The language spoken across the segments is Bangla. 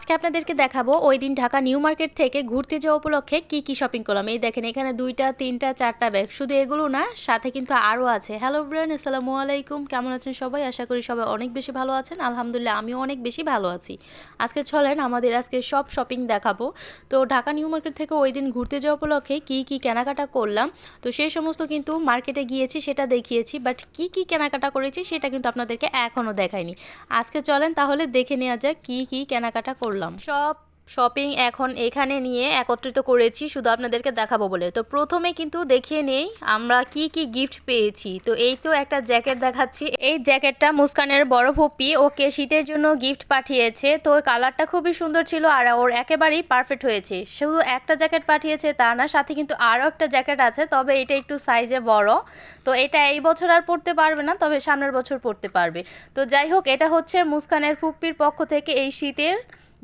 আজকে আপনাদেরকে দেখাবো ওই দিন ঢাকা নিউ মার্কেট থেকে ঘুরতে যাওয়া উপলক্ষে কি কি শপিং করলাম। এই দেখেন, এখানে দুইটা, তিনটা, চারটা ব্যাগ শুধু এগুলো না, সাথে কিন্তু আরও আছে। হ্যালো ব্রান আসসালামু আলাইকুম। কেমন আছেন সবাই? আশা করি সবাই অনেক বেশি ভালো আছেন। আলহামদুলিল্লাহ, আমিও অনেক বেশি ভালো আছি। আজকে চলেন, আমাদের আজকে সব শপিং দেখাবো। তো ঢাকা নিউ মার্কেট থেকে ওই দিন ঘুরতে যাওয়া উপলক্ষে কি কি কেনাকাটা করলাম। তো সেই সমস্ত কিন্তু মার্কেটে গিয়েছি, সেটা দেখিয়েছি। বাট কি কি কেনাকাটা করেছি, সেটা কিন্তু আপনাদেরকে এখনও দেখাইনি। আজকে চলেন তাহলে দেখে নেওয়া যাক কি কি কেনাকাটা করলাম। সব শপিং এখন এখানে নিয়ে একত্রিত করেছি, শুধু আপনাদেরকে দেখাবো বলে। তো প্রথমে কিন্তু দেখিয়ে নেই আমরা কি কি গিফট পেয়েছি। তো এই তো একটা জ্যাকেট দেখাচ্ছি। এই জ্যাকেটটা মুস্কানের বড় ফুপি ওকে শীতের জন্য গিফট পাঠিয়েছে। তো কালারটা খুবই সুন্দর ছিল আর ওর একেবারেই পারফেক্ট হয়েছে। শুধু একটা জ্যাকেট পাঠিয়েছে তা না, সাথে কিন্তু আরও একটা জ্যাকেট আছে, তবে এটা একটু সাইজে বড়। তো এটা এই বছর আর পড়তে পারবে না, তবে সামনের বছর পড়তে পারবে। তো যাই হোক, এটা হচ্ছে মুস্কানের ফুপ্পির পক্ষ থেকে এই শীতের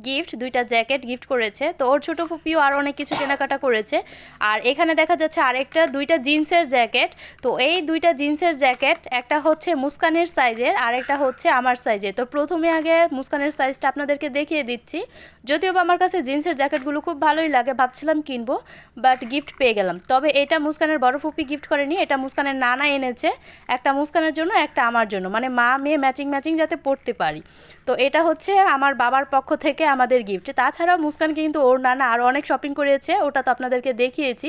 গিফট, দুইটা জ্যাকেট গিফট করেছে। তো ওর ছোটো ফুপিও আরও অনেক কিছু কেনাকাটা করেছে। আর এখানে দেখা যাচ্ছে আরেকটা, দুইটা জিন্সের জ্যাকেট। তো এই দুইটা জিন্সের জ্যাকেট, একটা হচ্ছে মুস্কানের সাইজের, আরেকটা হচ্ছে আমার সাইজের। তো প্রথমে আগে মুস্কানের সাইজটা আপনাদেরকে দেখিয়ে দিচ্ছি। যদিও বা আমার কাছে জিন্সের জ্যাকেটগুলো খুব ভালোই লাগে, ভাবছিলাম কিনবো, বাট গিফট পেয়ে গেলাম। তবে এটা মুস্কানের বড় ফুপি গিফট করেনি, এটা মুস্কানের নানা এনেছে। একটা মুস্কানের জন্য, একটা আমার জন্য। মানে মা মেয়ে ম্যাচিং ম্যাচিং যাতে পড়তে পারি। তো এটা হচ্ছে আমার বাবার পক্ষ থেকে আমাদের গিফট তাছাড়াও মুস্কান কিন্তু ওর নানা আরও অনেক শপিং করেছে ওটা তো আপনাদেরকে দেখিয়েছি।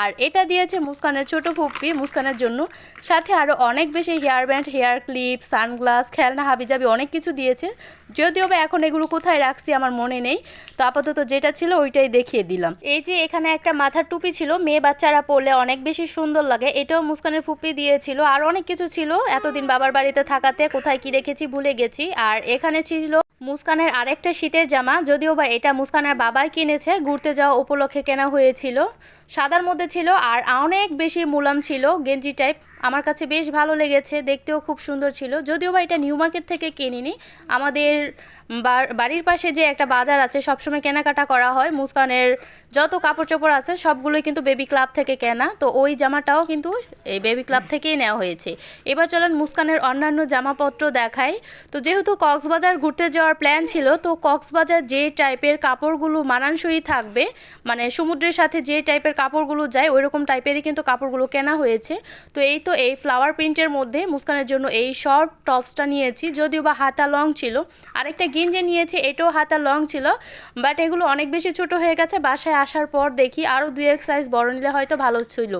আর এটা দিয়েছে মুস্কানের ছোট ফুপ্পি মুস্কানের জন্য। সাথে আরও অনেক বেশি hair band hair clip sunglass খেলনা, হাবিজাবি অনেক কিছু দিয়েছে। যদিও বা এখন এগুলো কোথায় রাখছি আমার মনে নেই। তো আপাতত যেটা ছিল ওইটাই দেখিয়ে দিলাম। এই যে এখানে একটা মাথার টুপি ছিল, মেয়ে বাচ্চারা পরলে অনেক বেশি সুন্দর লাগে। এটাও মুস্কানের ফুপি দিয়েছিল। আর অনেক কিছু ছিল, এতদিন বাবার বাড়িতে থাকাতে কোথায় কি রেখেছি ভুলে গেছি। আর এখানে ছিল মুস্কানের আরেকটা শীতের জামা, যদিও বা এটা মুস্কানের বাবাই কিনেছে, ঘুরতে যাওয়া উপলক্ষে কেনা হয়েছিল। সাদার মধ্যে ছিল আর অনেক বেশি মুলাম ছিল, গেঞ্জি টাইপ আমার কাছে বেশ ভালো লেগেছে, দেখতেও খুব সুন্দর ছিল। যদিও বা এটা নিউ মার্কেট থেকে কিনিনি, আমাদের বাড়ির পাশে যে একটা বাজার আছে, সবসময় কেনাকাটা করা হয়। মুস্কানের যত কাপড় চোপড় আছে, সবগুলোই কিন্তু বেবি ক্লাব থেকে কেনা। তো ওই জামাটাও কিন্তু এই বেবি ক্লাব থেকেই নেওয়া হয়েছে। এবার চলেন মুস্কানের অন্যান্য জামাপত্র দেখাই। তো যেহেতু কক্সবাজার ঘুরতে যাওয়ার প্ল্যান ছিল, তো কক্সবাজার যে টাইপের কাপড়গুলো মানানসই থাকবে মানে সমুদ্রের সাথে যে টাইপের কাপড়গুলো যায় ওই রকম টাইপেরই কিন্তু কাপড়গুলো কেনা হয়েছে। তো এই তো এই ফ্লাওয়ার প্রিন্টের মধ্যে মুস্কানের জন্য এই শর্ট টপসটা নিয়েছি, যদিও বা হাতা লং ছিল। আরেকটা গেঞ্জি নিয়েছি, এটাও হাতা লং ছিল বাট এগুলো অনেক বেশি ছোট হয়ে গেছে, বাসায় আসার পর দেখি আরও দুই এক সাইজ বড় নিলে হয়তো ভালো ছিল।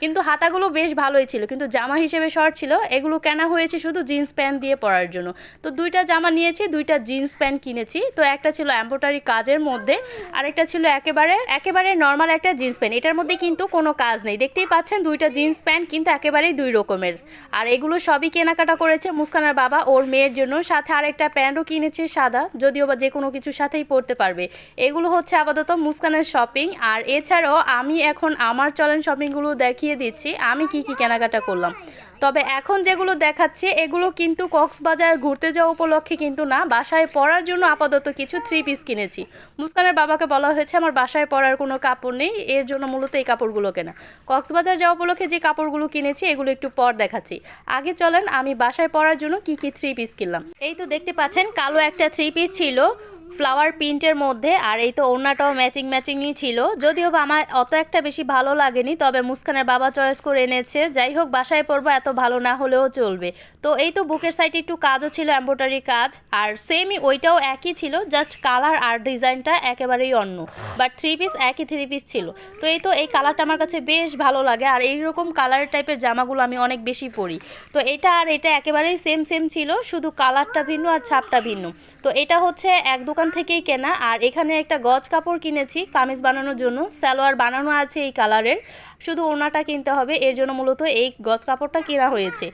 কিন্তু হাতাগুলো বেশ ভালোই ছিল, কিন্তু জামা হিসেবে শর্ট ছিল, এগুলো কেনা হয়েছে শুধু জিন্স প্যান্ট দিয়ে পরার জন্য। তো দুইটা জামা নিয়েছি, দুইটা জিন্স প্যান্ট কিনেছি, তো একটা ছিল এম্ব্রয়ডারি কাজের মধ্যে, আরেকটা ছিল একেবারে একেবারে নর্মাল একটা জিন্স প্যান্ট এটার মধ্যে কিন্তু কোনো কাজ নেই। দেখতেই পাচ্ছেন দুইটা জিন্স প্যান্ট কিন্তু একেবারেই দুই রকমের। আর এগুলো সবই কেনাকাটা করেছে মুস্কানের বাবা। ওর মেয়ের জন্য সাথে আরেকটা প্যান্টও কিনেছে সাদা, যদিও বা যে কোনো কিছুর সাথেই পরতে পারবে। এগুলো হচ্ছে আপাতত মুস্কানের শপিং আর এছাড়াও আমি এখন আমার চলেন শপিংগুলো দেখিয়ে দিচ্ছি। আমি কি কি কেনাকাটা করলাম। তবে এখন যেগুলো দেখাচ্ছে, এগুলো কিন্তু কক্সবাজার ঘুরতে যাওয়া উপলক্ষে কিন্তু না, বাসায় পরার জন্য আপাতত কিছু থ্রি পিস কিনেছি। মুস্কানের বাবাকে বলা হয়েছে, আমার বাসায় পরার কোনো কাপড় নেই, এর জন্য মূলত এই কাপড়গুলো কেনা। কক্সবাজার যাওয়া উপলক্ষে যে কাপড়গুলো কিনেছি, এগুলো একটু পর দেখাচ্ছি। আগে চলেন, আমি বাসায় পরার জন্য কি কি থ্রি পিস কিনলাম। এই তো দেখতে পাচ্ছেন, কালো একটা থ্রি পিস ছিল। ফ্লাওয়ার প্রিন্টের মধ্যে, আর এই তো ওড়নাটাও ম্যাচিং ম্যাচিংই ছিল। যদিও বা আমার অত একটা বেশি ভালো লাগেনি, তবে মুস্কানের বাবা চয়েস করে এনেছে। যাই হোক, বাসায় পরবো এত ভালো না হলেও চলবে। তো এই তো বুকের সাইডে একটু কাজও ছিল এম্ব্রয়ডারি কাজ। আর সেমই ওইটাও একই ছিল জাস্ট কালার আর ডিজাইনটা একেবারেই অন্য। বাট থ্রি পিস একই থ্রি পিস ছিল। তো এই তো এই কালারটা আমার কাছে বেশ ভালো লাগে, আর এইরকম কালার টাইপের জামাগুলো আমি অনেক বেশি পরি। তো এটা আর এটা একেবারেই সেম সেম ছিল, শুধু কালারটা ভিন্ন আর ছাপটা ভিন্ন। তো এটা হচ্ছে এক দোকান দোকান থেকেই কেনা। আর এখানে একটা গজ কাপড় কিনেছি, কামিজ বানানোর জন্য। সালোয়ার বানানো আছে এই কালারের। শুধু ওনাটা কিনতে হবে, এর জন্য মূলত এই গজ কাপড়টা কেনা হয়েছে।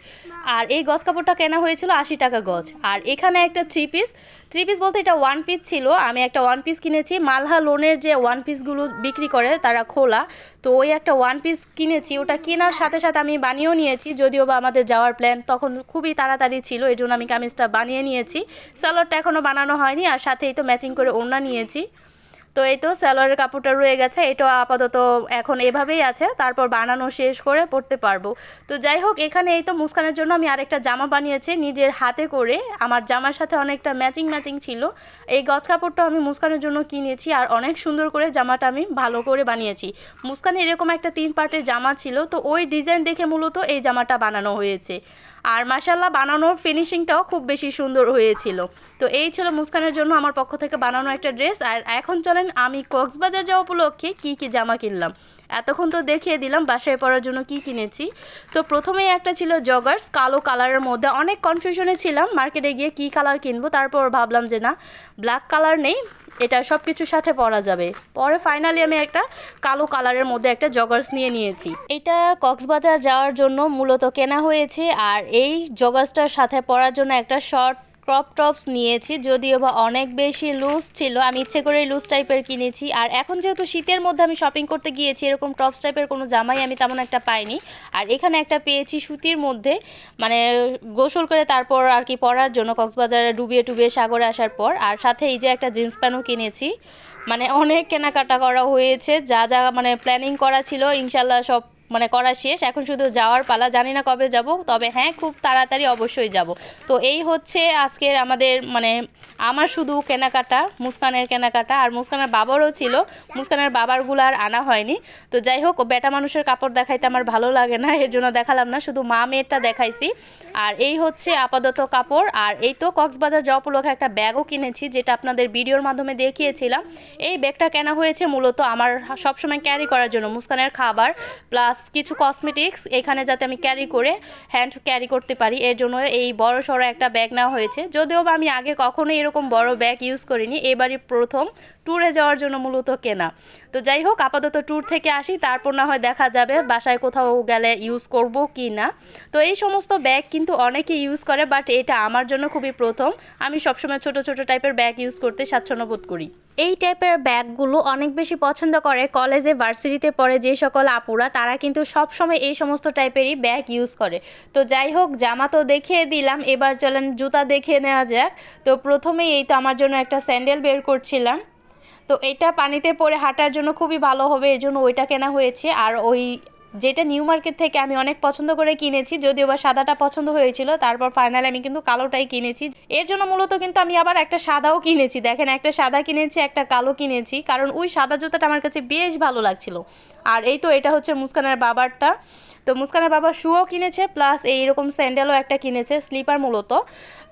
আর এই গজ কাপড়টা কেনা হয়েছিল আশি টাকা গজ। আর এখানে একটা থ্রি পিস থ্রি পিস বলতে এটা ওয়ান পিস ছিল। আমি একটা ওয়ান পিস কিনেছি। মালহা লোনের যে ওয়ান পিসগুলো বিক্রি করে তারা খোলা। তো ওই একটা ওয়ান পিস কিনেছি। ওটা কেনার সাথে সাথে আমি বানিয়েও নিয়েছি। যদিও বা আমাদের যাওয়ার প্ল্যান তখন খুবই তাড়াতাড়ি ছিল, এর জন্য আমি কামিজটা বানিয়ে নিয়েছি। স্যালোডটা এখনও বানানো হয়নি। আর সাথেই তো ম্যাচিং করে ওড়না নিয়েছি। তো এই তো স্যালোয়ারের কাপড়টা রয়ে গেছে এটা আপাতত এখন এভাবেই আছে, তারপর বানানো শেষ করে পড়তে পারব। তো যাই হোক, এখানে এই তো মুস্কানের জন্য আমি আরেকটা জামা বানিয়েছি, নিজের হাতে করে, আমার জামার সাথে অনেকটা ম্যাচিং ম্যাচিং ছিল। এই গছ কাপড়টা আমি মুস্কানের জন্য কিনেছি আর অনেক সুন্দর করে জামাটা আমি ভালো করে বানিয়েছি। মুস্কানের এরকম একটা তিন পার্টের জামা ছিল, তো ওই ডিজাইন দেখে মূলত এই জামাটা বানানো হয়েছে। আর মাসাল্লাহ বানানোর ফিনিশিংটাও খুব বেশি সুন্দর হয়েছিল। তো এই ছিল মুস্কানের জন্য আমার পক্ষ থেকে বানানো একটা ড্রেস। আর এখন চলেন আমি কক্সবাজার যাওয়া উপলক্ষে কী কী জামা কিনলাম। এতক্ষণ তো দেখিয়ে দিলাম বাসায় পরার জন্য কি কিনেছি। তো প্রথমেই একটা ছিল জগার্স, কালো কালারের মধ্যে অনেক কনফিউশনে ছিলাম। মার্কেটে গিয়ে কি কালার কিনবো, তারপর ভাবলাম যে না ব্ল্যাক কালার নেই। এটা সব কিছুর সাথে পরা যাবে। পরে ফাইনালি আমি একটা কালো কালারের মধ্যে একটা জগার্স নিয়ে নিয়েছি। এটা কক্সবাজার যাওয়ার জন্য মূলত কেনা হয়েছে আর এই জগার্সটার সাথে পরার জন্য একটা শর্ট ক্রপ টপস নিয়েছি, যদিও বা অনেক বেশি লুজ ছিল। আমি ইচ্ছে করে লুজ টাইপের কিনেছি। আর এখন যেহেতু শীতের মধ্যে আমি শপিং করতে গিয়েছি, এরকম টপস টাইপের কোনো জামাই আমি তেমন একটা পাইনি। আর এখানে একটা পেয়েছি সুতির মধ্যে মানে গোসল করে তারপর আর কি পরার জন্য কক্সবাজারে ডুবিয়ে টুবিয়ে সাগরে আসার পর। আর সাথে এই যে একটা জিন্স প্যান্টও কিনেছি। মানে অনেক কেনাকাটা করা হয়েছে, যা যা মানে প্ল্যানিং করা ছিল ইনশাল্লাহ সব মানে করা শেষ। এখন শুধু যাওয়ার পালা, জানি না কবে যাব, তবে হ্যাঁ খুব তাড়াতাড়ি অবশ্যই যাব। তো এই হচ্ছে আজকের আমাদের মানে আমার শুধু কেনাকাটা, মুস্কানের কেনাকাটা, আর মুস্কানের বাবারও ছিল। মুস্কানের বাবারগুলো আর আনা হয়নি। তো যাই হোক বেটা মানুষের কাপড় দেখাইতে আমার ভালো লাগে না, এর জন্য দেখালাম না, শুধু মা মেয়েরটা দেখাইছি। আর এই হচ্ছে আপাতত কাপড়, আর এই তো কক্সবাজার যাওয়া উপলক্ষে একটা ব্যাগও কিনেছি, যেটা আপনাদের ভিডিওর মাধ্যমে দেখিয়েছিলাম। এই ব্যাগটা কেনা হয়েছে মূলত আমার সবসময় ক্যারি করার জন্য, মুস্কানের খাবার, প্লাস কিছু কসমেটিক্স এখানে যাতে আমি ক্যারি করে হ্যান্ড ক্যারি করতে পারি। এর জন্য এই বড় সড়ো একটা ব্যাগ নেওয়া হয়েছে। যদিও বা আমি আগে কখনোই এরকম বড় ব্যাগ ইউজ করিনি, এবারই প্রথম ট্যুরে যাওয়ার জন্য মূলত কেনা। তো যাই হোক, আপাতত ট্যুর থেকে আসি, তারপর না হয় দেখা যাবে বাসায় কোথাও গেলে ইউজ করব কি না। তো এই সমস্ত ব্যাগ কিন্তু অনেকে ইউজ করে বাট এটা আমার জন্য খুবই প্রথম। আমি সবসময় ছোট ছোট টাইপের ব্যাগ ইউজ করতে স্বাচ্ছন্দ্য বোধ করি। এই টাইপের ব্যাগগুলো অনেক বেশি পছন্দ করে। কলেজে ভার্সিটিতে পড়ে যে সকল আপুরা, তারা কিন্তু সব সময় এই সমস্ত টাইপেরই ব্যাগ ইউজ করে। তো যাই হোক, জামা তো দেখিয়ে দিলাম, এবার চলেন জুতা দেখিয়ে নেওয়া যাক। তো প্রথমেই এই তো আমার জন্য একটা স্যান্ডেল বের করছিলাম। তো এটা পানিতে পড়ে হাঁটার জন্য খুবই ভালো হবে, এর জন্য ওইটা কেনা হয়েছে। আর ওই যেটা নিউ মার্কেট থেকে আমি অনেক পছন্দ করে কিনেছি, যদিও বা সাদাটা পছন্দ হয়েছিল, তারপর ফাইনালি আমি কিন্তু কালোটাই কিনেছি। এর জন্য মূলত কিন্তু আমি আবার একটা সাদাও কিনেছি। দেখেন, একটা সাদা কিনেছি, একটা কালো কিনেছি, কারণ ওই সাদা জুতাটা আমার কাছে বেশ ভালো লাগছিল। আর এই তো এটা হচ্ছে মুস্কানের বাবারটা। তো মুস্কানের বাবা শুও কিনেছে প্লাস এইরকম স্যান্ডেলও একটা কিনেছে স্লিপার মূলত।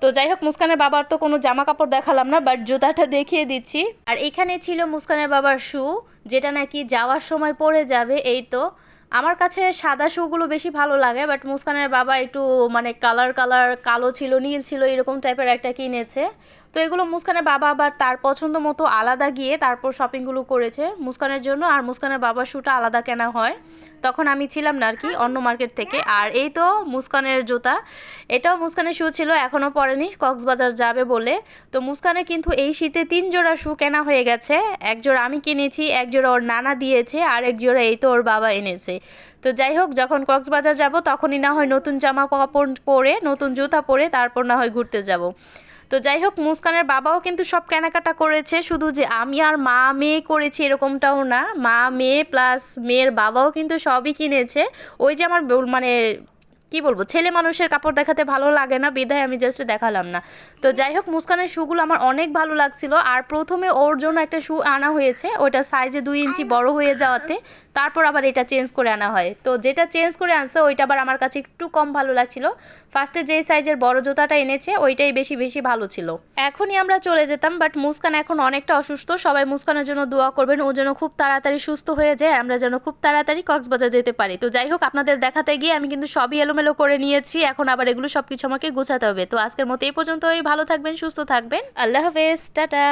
তো যাই হোক, মুস্কানের বাবার তো কোনো জামা কাপড় দেখালাম না বাট জুতাটা দেখিয়ে দিচ্ছি। আর এখানে ছিল মুস্কানের বাবার শু যেটা নাকি যাওয়ার সময় পরে যাবে, এই তো। আমার কাছে সাদা শুগুলো বেশি ভালো লাগে বাট মুস্কানের বাবা একটু মানে কালার কালার কালো ছিল, নীল ছিল, এরকম টাইপের একটা কিনেছে। তো এগুলো মুস্কানের বাবা আবার তার পছন্দ মতো আলাদা গিয়ে তারপর শপিংগুলো করেছে। মুস্কানের জন্য আর মুস্কানের বাবার শুটা আলাদা কেনা হয়। তখন আমি ছিলাম না আর কি, অন্য মার্কেট থেকে। আর এই তো মুস্কানের জুতা। এটাও মুস্কানের শু ছিল এখনও পরেনি, কক্সবাজার যাবে বলে। তো মুস্কানের কিন্তু এই শীতে তিন জোড়া শু কেনা হয়ে গেছে। এক জোড়া আমি কিনেছি, এক জোড়া ওর নানা দিয়েছে, আর এক জোড়া এই তো ওর বাবা এনেছে। তো যাই হোক, যখন কক্সবাজার যাব, তখনই না হয় নতুন জামা কাপড় পরে, নতুন জুতা পরে, তারপর না হয় ঘুরতে যাব। তো যাই হোক মুস্কানের বাবাও কিন্তু সব কেনাকাটা করেছে। শুধু যে আমি আর মা মেয়ে করেছি এরকমটাও না। মা, মেয়ে প্লাস মেয়ের বাবাও কিন্তু সবই কিনেছে। ওই যে আমার মানে কি বলব, ছেলে মানুষের কাপড় দেখাতে ভালো লাগে না বিধায় আমি জাস্ট দেখালাম না। তো যাই হোক, মুস্কানের শুগুলো আমার অনেক ভালো লাগছিল, আর প্রথমে ওর জন্য একটা শু আনা হয়েছে, ওটা সাইজে দুই ইঞ্চি বড় হয়ে যাওয়াতে, তারপর আবার এটা চেঞ্জ করে আনা হয়। তো যেটা চেঞ্জ করে আনছে, ওইটা আবার আমার কাছে একটু কম ভালো লাগছিল। ফার্স্টে যেই সাইজের বড় জুতাটা এনেছে, ওইটাই বেশি বেশি ভালো ছিল। এখনই আমরা চলে যেতাম বাট মুস্কান এখন অনেকটা অসুস্থ, সবাই মুস্কানের জন্য দোয়া করবেন, ও যেন খুব তাড়াতাড়ি সুস্থ হয়ে যায়, আমরা যেন খুব তাড়াতাড়ি কক্সবাজার যেতে পারি। তো যাই হোক, আপনাদের দেখাতে গিয়ে আমি কিন্তু সবই এলোমেলো করে নিয়েছি, এখন আবার এগুলো সব কিছু আমাকে গোছাতে হবে। তো আজকের মতো এই পর্যন্তই। ভালো থাকবেন, সুস্থ থাকবেন। আল্লাহ হাফেজ। টাটা।